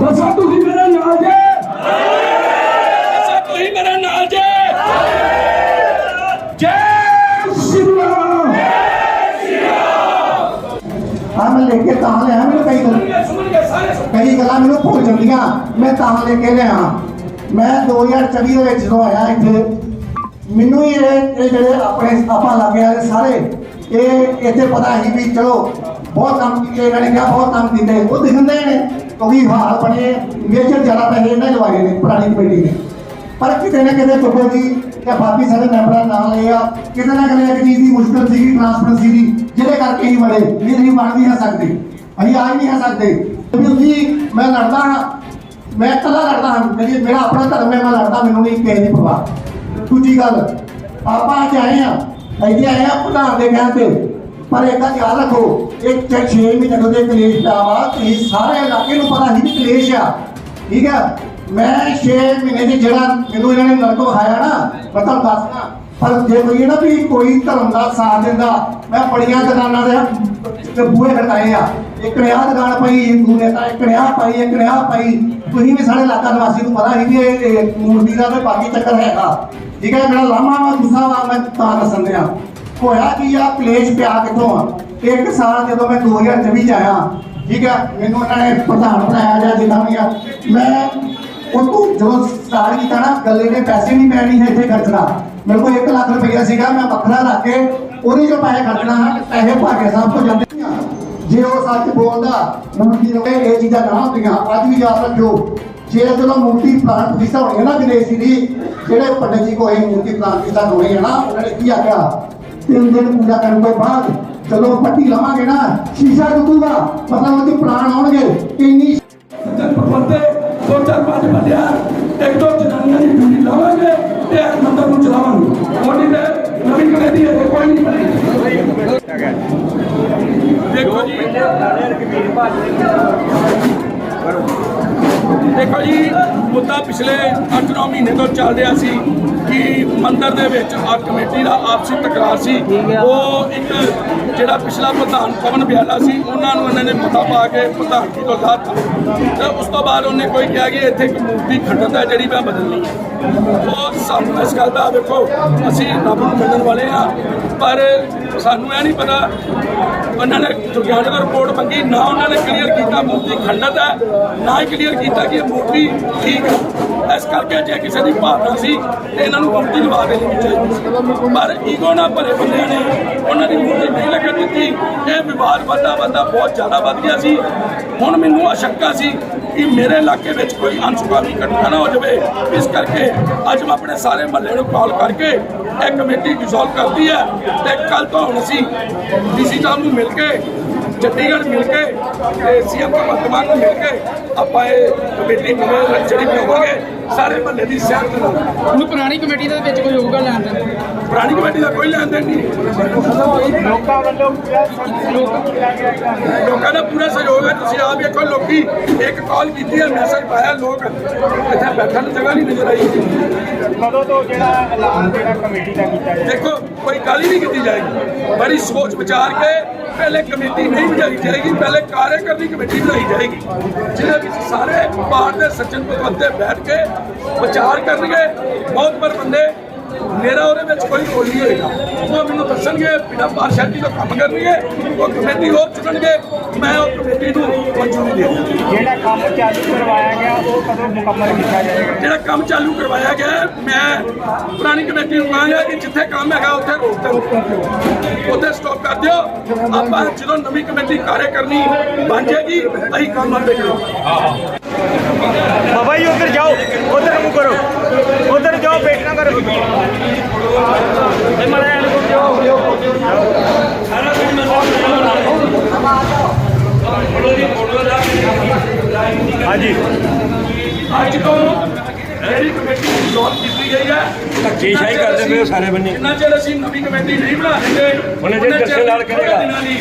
Speaker 2: ਦੱਸੋ ਤੁਸੀਂ ਮੇਰੇ ਨਾਲ ਜੇ ਦੱਸੋ ਤੁਸੀਂ ਮੇਰੇ ਨਾਲ ਜੇ ਜੈ ਸ਼੍ਰੀ ਰਾਮ
Speaker 6: ਹਾਂ, ਮੈਂ ਲੈ ਕੇ ਤਾਂ ਲਿਆ ਮੈਨੂੰ ਕਈ ਗੱਲ ਕਈ ਗੱਲਾਂ ਮੈਨੂੰ ਭੁੱਲ ਜਾਂਦੀਆਂ। ਮੈਂ ਤਾਂ ਲੈ ਕੇ ਲਿਆ। ਮੈਂ 2024 ਦੇ ਵਿੱਚ ਜਦੋਂ ਆਇਆ ਇੱਥੇ, ਮੈਨੂੰ ਹੀ ਇਹ ਜਿਹੜੇ ਆਪਣੇ ਆਪਾਂ ਲੱਗੇ ਵਾਲੇ ਸਾਰੇ, ਇਹ ਇੱਥੇ ਪਤਾ ਸੀ ਵੀ ਚਲੋ, ਬਹੁਤ ਕੰਮ ਕੀਤੇ ਇਹਨਾਂ ਨੇ ਕਿਹਾ ਬਹੁਤ ਕੰਮ ਕੀਤੇ। ਉਹ ਦਿਖਦੇ ਨੇ, ਕਿਉਂਕਿ ਹਾਲ ਬਣੇ ਮੇਜਰ ਜ਼ਿਆਦਾ ਪੈਸੇ ਇਹਨਾਂ ਨੇ ਲਵਾਏ ਨੇ, ਪੁਰਾਣੀ ਕਮੇਟੀ ਨੇ। ਪਰ ਕਿਤੇ ਨਾ ਕਿਤੇ ਚੁੱਪੋ ਜੀ ਕਿ ਬਾਕੀ ਸਾਰੇ ਮੈਂਬਰਾਂ ਦਾ ਲਏ ਆ। ਕਿਤੇ ਨਾ ਕਿਤੇ ਇੱਕ ਚੀਜ਼ ਦੀ ਮੁਸ਼ਕਲ ਸੀਗੀ ਟ੍ਰਾਂਸਪੇਰੈਂਸੀ ਦੀ ਜਿਹਦੇ ਕਰਕੇ ਹੀ ਬੜੇ ਨਹੀਂ ਅਸੀਂ ਬਣ ਨਹੀਂ ਸਕਦੇ। ਅਸੀਂ ਆ ਨਹੀਂ ਹੈ ਸਕਦੇ ਕਿਉਂਕਿ ਮੈਂ ਲੜਦਾ ਹਾਂ। ਮੈਂ ਇਕੱਲਾ ਲੜਦਾ ਹਾਂ। ਮੇਰੀ, ਮੇਰਾ ਆਪਣਾ ਧਰਮ ਹੈ, ਮੈਂ ਲੜਦਾ, ਮੈਨੂੰ ਨਹੀਂ ਕਿਸੇ ਦੀ ਪਰਵਾਹ। ਦੂਜੀ ਗੱਲ, ਆਪਾਂ ਅੱਜ ਆਏ ਆ ਇੱਥੇ ਆਏ ਆ ਪ੍ਰਧਾਨ ਦੇ ਕਹਿਣ ਤੇ। ਪਰ ਇੱਕ ਗੱਲ ਯਾਦ ਰੱਖੋ ਇੱਕ ਚ 6 ਮਹੀਨੇ ਤੋਂ ਦੇ ਕਲੇਸ਼ ਪਿਆ ਵਾ। ਤੁਸੀਂ ਸਾਰੇ ਇਲਾਕੇ ਨੂੰ ਪਤਾ ਸੀ ਵੀ ਕਲੇਸ਼ ਆ। ਠੀਕ ਹੈ? ਮੈਂ 6 ਮਹੀਨੇ ਦੇ ਜਿਹੜਾ ਮੈਨੂੰ ਇਹਨਾਂ ਨੇ ਨਰਕ ਵਿਖਾਇਆ ਨਾ, ਮੈਂ ਤੁਹਾਨੂੰ ਦੱਸਣਾ ਪਰ ਜੇ ਕੋਈ ਨਾ ਵੀ ਕੋਈ ਧਰਮ ਦਾ ਸਾਥ ਦਿੰਦਾ, ਮੈਂ ਬੜੀਆਂ ਦੁਕਾਨਾਂ ਦੇ ਤੇ ਬੂਹੇ ਖੜਕਾਏ ਆ। ਇੱਕ ਨੇ ਦੁਕਾਨ ਪਾਈ ਹਿੰਦੂ ਨੇਤਾ ਇੱਕ ਨੇ ਆਹ ਇੱਕ ਨੇ ਆਹ ਤੁਸੀਂ ਵੀ ਸਾਡੇ ਇਲਾਕਾ ਨਿਵਾਸੀ ਨੂੰ ਪਤਾ ਸੀ ਵੀ ਇਹ ਮੂਰਤੀ ਦਾ ਤੇ ਬਾਕੀ ਚੱਕਰ ਹੈਗਾ। ਠੀਕ ਹੈ, ਮੇਰਾ ਲਾਮਾ ਵਾ, ਗੁੱਸਾ ਵਾ, ਮੈਂ ਤਾਂ ਦੱਸਣ ਦਿਆਂ। ਹੋਇਆ ਕੀ ਆ, ਕਲੇਸ਼ ਪਿਆ ਕਿੱਥੋਂ ਆ? ਇੱਕ ਸਾਲ ਜਦੋਂ ਮੈਂ 2024 ਚ ਆਇਆ, ਠੀਕ ਹੈ, ਮੈਨੂੰ ਇਹਨਾਂ ਨੇ ਪ੍ਰਧਾਨ ਬਣਾਇਆ ਜਾਂ ਜਿੱਦਾਂ ਵੀ ਆ, ਮੈਂ ਉਹ ਤੋਂ ਜਦੋਂ ਸਟਾਰਟ ਕੀਤਾ ਨਾ ਗੱਲੇ ਨੇ ਪੈਸੇ ਨਹੀਂ ਮੈਂ ਨਹੀਂ ਇੱਥੇ ਖਰਚਣਾ ਮੇਰੇ ਕੋਲ 1 ਲੱਖ ਰੁਪਈਆ ਸੀਗਾ ਮੈਂ ਵੱਖਰਾ ਰੱਖ ਕੇ ਉਹਦੇ ਜੋ ਪੈਸੇ ਖਰਚਣਾ ਨਾ ਪੈਸੇ ਭਾਗੇ ਸਾਹਿਬ ਤੋਂ ਜਾਂਦੇ ਨਹੀਂ ਆ। ਜੇ ਉਹ ਸੱਚ ਬੋਲਦਾ ਮੂਰਤੀ ਨੂੰ ਇਹ ਇਹ ਚੀਜ਼ਾਂ ਨਾ ਹੁੰਦੀਆਂ ਅੱਜ ਵੀ ਯਾਦ ਰੱਖਿਓ ਜੇ ਜਦੋਂ ਮੂਰਤੀ ਪਲਾਨ ਪ੍ਰਤੀਸ਼ਠਾ ਹੋਣੀ ਹੈ ਨਾ ਗਣੇਸ਼ ਜੀ ਦੀ ਜਿਹੜੇ ਪੰਡਤ ਜੀ ਕੋਲ ਇਹ ਮੂਰਤੀ ਪਲਾਨ ਪ੍ਰਤੀਸ਼ਠਾ ਹੋਣੀ ਹੈ ਨਾ ਉਹਨਾਂ ਨੇ ਕੀ ਆਖਿਆ ਤਿੰਨ ਦਿਨ ਪੂਜਾ ਕਰਨ ਤੋਂ ਬਾਅਦ ਜਦੋਂ ਪੱਟੀ ਲਾਵਾਂਗੇ ਨਾ ਸ਼ੀਸ਼ਾ ਟੁੱਟੂਗਾ ਮਤਲਬ ਉਹਦੇ ਪ੍ਰਾਣ ਆਉਣਗੇ ਇੰਨੀ
Speaker 2: ਸੱਜਣ ਪਰਵੰਤੇ ਦੋ ਚਾਰ ਪੰਜ ਬੰਦਿਆ ਇੱਕ ਦੋ ਜਨਾਨੀਆਂ ਦੀ ਡਿਊਟੀ ਲਾਵਾਂਗੇ ਤੇ ਇਹ ਮੰਦਰ ਨੂੰ ਚਲਾਵਾਂਗੇ। ਮੋਦੀ ਦੇ ਨਵੀਂ ਕਮੇਟੀ ਹੈ ਕੋਈ ਨਹੀਂ ਬਣੀ ਦੇਖੋ ਜੀ। ਦੇਖੋ ਜੀ ਮੁੱਦਾ ਪਿਛਲੇ 8-9 ਮਹੀਨੇ ਤੋਂ ਚੱਲ ਰਿਹਾ ਸੀ ਕਿ ਮੰਦਰ ਦੇ ਵਿੱਚ ਆ ਕਮੇਟੀ ਦਾ ਆਪਸੀ ਤਕਰਾਰ ਸੀ। ਉਹ ਇੱਕ ਜਿਹੜਾ ਪਿਛਲਾ ਪ੍ਰਧਾਨ ਪਵਨ ਬਿਆਲਾ ਸੀ, ਉਹਨਾਂ ਨੂੰ ਇਹਨਾਂ ਨੇ ਪਤਾ ਪਾ ਕੇ ਪ੍ਰਧਾਨਗੀ ਤੋਂ ਲਾਤਾ ਤੇ ਉਸ ਤੋਂ ਬਾਅਦ ਉਹਨੇ ਕੋਈ ਕਿਹਾ ਕਿ ਇੱਥੇ ਇੱਕ ਮੂਰਤੀ ਖੰਡਤ ਹੈ ਜਿਹੜੀ ਮੈਂ ਬਦਲਣੀ ਹੈ ਉਹ ਸਾਨੂੰ ਇਸ ਗੱਲ ਦਾ ਵੇਖੋ ਅਸੀਂ ਰੱਬ ਨੂੰ ਮੰਨਣ ਵਾਲੇ ਆ ਪਰ ਸਾਨੂੰ ਇਹ ਨਹੀਂ ਪਤਾ, ਉਹਨਾਂ ਨੇ ਵਿਗਿਆਨਕ ਰਿਪੋਰਟ ਮੰਗੀ, ਨਾ ਉਹਨਾਂ ਨੇ ਕਲੀਅਰ ਕੀਤਾ ਮੂਰਤੀ ਖੰਡਤ ਹੈ, ਨਾ ਹੀ ਕਲੀਅਰ ਕੀਤਾ ਕਿ ਇਹ ਮੂਰਤੀ ਠੀਕ ਹੈ। ਇਸ ਕਰਕੇ ਜੇ ਕਿਸੇ ਦੀ ਭਾਵਨਾ ਸੀ ਤੇ ਇਹਨਾਂ ਨੂੰ ਮੂਰਤੀ ਲਵਾ ਦੇਣੀ ਚਾਹੀਦੀ ਸੀ। ਪਰ ਈਗੋ ਨਾਲ ਭਰੇ ਬੰਦਿਆਂ ਨੇ ਉਹਨਾਂ ਦੀ ਮੂਰਤੀ ਨਹੀਂ ਲੱਗਣ ਦਿੱਤੀ। ਇਹ ਵਿਵਾਦ ਵੱਧਦਾ ਵੱਧਦਾ ਬਹੁਤ ਜ਼ਿਆਦਾ ਵੱਧ ਗਿਆ ਸੀ। ਹੁਣ ਮੈਨੂੰ ਆਸ਼ੰਕਾ ਸੀ ਕਿ ਮੇਰੇ ਇਲਾਕੇ ਵਿੱਚ ਕੋਈ ਅਨਸੁਖਾਵੀ ਘਟਨਾ ਨਾ ਹੋ ਜਾਵੇ। ਇਸ ਕਰਕੇ ਅੱਜ ਮੈਂ ਆਪਣੇ ਸਾਰੇ ਮਹੱਲੇ ਨੂੰ ਕਾਲ ਕਰਕੇ ਇਹ ਕਮੇਟੀ ਡਿਸੋਲਵ ਕਰਦੀ ਹੈ ਤੇ ਕੱਲ ਤੋਂ ਹੁਣ ਅਸੀਂ ਡੀਸੀ ਸਾਹਿਬ ਨੂੰ ਮਿਲ ਕੇ ਚੰਡੀਗੜ੍ਹ ਮਿਲ ਕੇ ਤੇ ਸੀਐਮ ਭਗਵੰਤ ਮਾਨ ਨੂੰ ਮਿਲ ਕੇ ਆਪਾਂ ਇਹ ਕਮੇਟੀ ਨਵੇਂ ਜਿਹੜੀ ਬਣਾਵਾਂਗੇ ਸਾਰੇ ਮਹੱਲੇ ਦੀ ਸਿਆਸਤ ਨਾਲ
Speaker 7: ਹੁਣ ਪੁਰਾਣੀ ਕਮੇਟੀ ਦੇ ਵਿੱਚ ਕੋਈ ਹੋਊਗਾ ਲੈਣ ਦੇਣ?
Speaker 2: ਪੁਰਾਣੀ ਕਮੇਟੀ ਦਾ ਕੋਈ ਲੈਣ ਦੇਣ ਨਹੀਂ।
Speaker 8: ਲੋਕਾਂ ਵੱਲੋਂ ਪੂਰਾ
Speaker 2: ਲੋਕਾਂ ਦਾ ਪੂਰਾ ਸਹਿਯੋਗ ਹੈ ਤੁਸੀਂ ਆਪ ਵੇਖੋ ਲੋਕੀ ਇੱਕ ਕਾਲ ਕੀਤੀ ਹੈ ਮੈਸੇਜ ਪਾਇਆ ਲੋਕ ਇੱਥੇ ਬੈਠਣ ਨੂੰ ਜਗ੍ਹਾ ਨਹੀਂ ਨਜ਼ਰ ਆਈ।
Speaker 8: ਕਦੋਂ ਤੋਂ ਜਿਹੜਾ ਐਲਾਨ ਜਿਹੜਾ ਕਮੇਟੀ ਦਾ ਕੀਤਾ ਜਾਏ
Speaker 2: ਦੇਖੋ ਕੋਈ ਗੱਲ ਹੀ ਨਹੀਂ ਕੀਤੀ ਜਾਏਗੀ। ਬੜੀ ਸੋਚ ਵਿਚਾਰ ਕੇ ਪਹਿਲੇ ਕਮੇਟੀ ਨਹੀਂ ਬਣਾਈ ਜਾਏਗੀ, ਪਹਿਲੇ ਕਾਰਜਕਾਰਨੀ ਕਮੇਟੀ ਬਣਾਈ ਜਾਏਗੀ ਜਿਹਦੇ ਵਿੱਚ ਸਾਰੇ ਪਾਰਟ ਦੇ ਸੱਜਣ ਪਤਵੰਤੇ ਬੈਠ ਕੇ ਵਿਚਾਰ ਕਰਨਗੇ। ਬਹੁਤ ਪਰ ਬੰਦੇ ਮੇਰਾ ਉਹਦੇ ਵਿੱਚ ਕੋਈ ਰੋਲ ਨਹੀਂ ਹੋਏਗਾ ਉਹ ਮੈਨੂੰ ਦੱਸਣਗੇ ਬਿਨਾਂ ਪਾਰਸ਼ੈਲਿਟੀ ਤੋਂ ਕੰਮ ਕਰਨਗੇ ਉਹ ਕਮੇਟੀ ਹੋਰ ਚੁਣਨਗੇ ਮੈਂ ਉਹ ਕਮੇਟੀ ਨੂੰ ਮਨਜ਼ੂਰੀ ਦੇ
Speaker 8: ਜਿਹੜਾ ਕੰਮ ਚਾਲੂ ਕਰਵਾਇਆ ਗਿਆ ਉਹ ਕਦੋਂ ਮੁਕੰਮਲ ਕੀਤਾ ਜਾਏਗਾ?
Speaker 2: ਜਿਹੜਾ ਕੰਮ ਚਾਲੂ ਕਰਵਾਇਆ ਗਿਆ ਹੈ, ਮੈਂ ਪੁਰਾਣੀ ਕਮੇਟੀ ਨੂੰ ਕਹਾਂਗਾ ਕਿ ਜਿੱਥੇ ਕੰਮ ਹੈਗਾ ਉੱਥੇ ਰੋਕ ਦਿਓ। ਉੱਥੇ ਸਟਾਪ ਕਰ ਦਿਓ। ਆਪਾਂ ਜਦੋਂ ਨਵੀਂ ਕਮੇਟੀ ਕਾਰੇ ਕਰਨੀ ਬਣ ਜਾਏਗੀ ਅਸੀਂ ਕੰਮ ਆਪੇ ਕਰਾਂਗੇ।
Speaker 8: ਬਾਬਾ ਜੀ ਉਧਰ ਜਾਓ। ਉਧਰ ਨਾ ਕਰੋ। ਇਹ ਮੜਾ ਇਹਨੂੰ ਜਾਓ ਹਾਂਜੀ
Speaker 2: ਅੱਜ ਤੋਂ ਜਿਹੜੀ ਕਮੇਟੀ ਰਿਜ਼ੋਲਵ ਕੀਤੀ ਗਈ ਹੈ
Speaker 8: ਧੱਕੇਸ਼ਾਹੀ
Speaker 2: ਜਿੰਨਾ ਚਿਰ
Speaker 8: ਕਰਦੇ ਪਏ ਹੋ
Speaker 2: ਅਸੀਂ-
Speaker 8: ਸਾਰੇ ਬੰਨੇ।
Speaker 2: ਜਿੰਨਾ ਚਿਰ ਅਸੀਂ ਨਵੀਂ ਕਮੇਟੀ ਨਹੀਂ ਬਣਾ ਦਿੰਦੇ
Speaker 8: ਉਹਨੇ ਜੇ
Speaker 2: ਉਹਨਾਂ ਚਿਰ
Speaker 8: ਦਰਸ਼ਨ ਲਾਲ
Speaker 2: ਥੋੜ੍ਹੇ
Speaker 8: ਕਰੇਗਾ।
Speaker 2: ਦਿਨਾਂ ਦੀ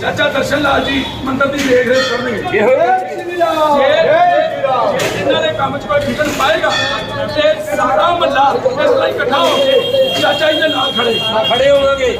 Speaker 2: ਚਾਚਾ ਦਰਸ਼ਨ ਲਾਲ ਜੀ ਮੰਦਰ ਦੀ ਦੇਖ ਰੇਖ ਕਰਨਗੇ
Speaker 8: ਇਹੋ
Speaker 2: ਜੇ ਜੇ ਇਹਨਾਂ ਦੇ ਕੰਮ 'ਚ ਕੋਈ ਵਿਘਨ ਪਾਏਗਾ ਤੇ ਸਾਰਾ ਮਹੱਲਾ ਇਸ ਲਈ ਇਕੱਠਾ ਹੋ ਕੇ ਚਾਚਾ ਜੀ ਦੇ ਨਾਲ ਖੜੇ
Speaker 8: ਖੜੇ ਹੋਵਾਂਗੇ